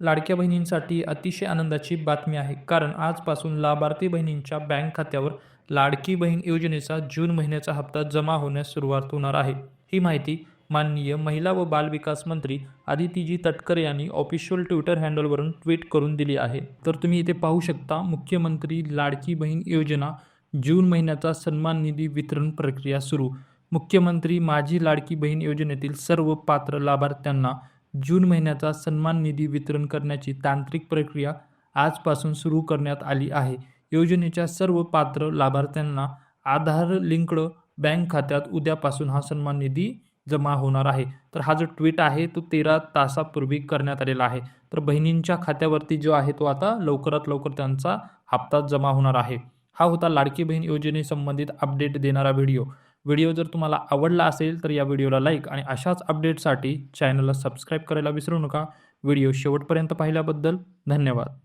लाडक्या बहिणींसाठी अतिशय आनंदाची बातमी आहे. कारण आजपासून लाभार्थी बहिणींच्या बँक खात्यावर लाडकी बहीण योजनेचा जून महिन्याचा हप्ता जमा होण्यास सुरुवात होणार आहे. ही माहिती माननीय महिला व बालविकास मंत्री आदितीजी तटकर यांनी ऑफिशियल ट्विटर हँडलवरून ट्विट करून दिली आहे. तर तुम्ही इथे पाहू शकता मुख्यमंत्री लाडकी बहीण योजना जून महिन्याचा सन्मान निधी वितरण प्रक्रिया सुरू. मुख्यमंत्री माझी लाडकी बहीण योजनेतील सर्व पात्र लाभार्थ्यांना जून महिन्याचा सन्मान निधी वितरण करण्याची तांत्रिक प्रक्रिया आजपासून सुरू करण्यात आली आहे. योजनेच्या सर्व पात्र लाभार्थ्यांना आधार लिंकड बँक खात्यात उद्यापासून हा सन्मान निधी जमा होणार आहे. तर हा जो ट्विट आहे तो तेरा तासापूर्वी करण्यात आलेला आहे. तर बहिणींच्या खात्यावरती जो आहे तो आता लवकरात लवकर त्यांचा हप्ता जमा होणार आहे. हा होता लाडकी बहीण योजनेसंबंधित अपडेट देणारा व्हिडिओ. व्हिडिओ जर तुम्हाला आवडला असेल तर या व्हिडिओला लाईक आणि अशाच अपडेटसाठी चॅनलला सबस्क्राईब करायला विसरू नका. व्हिडिओ शेवटपर्यंत पाहिल्याबद्दल धन्यवाद.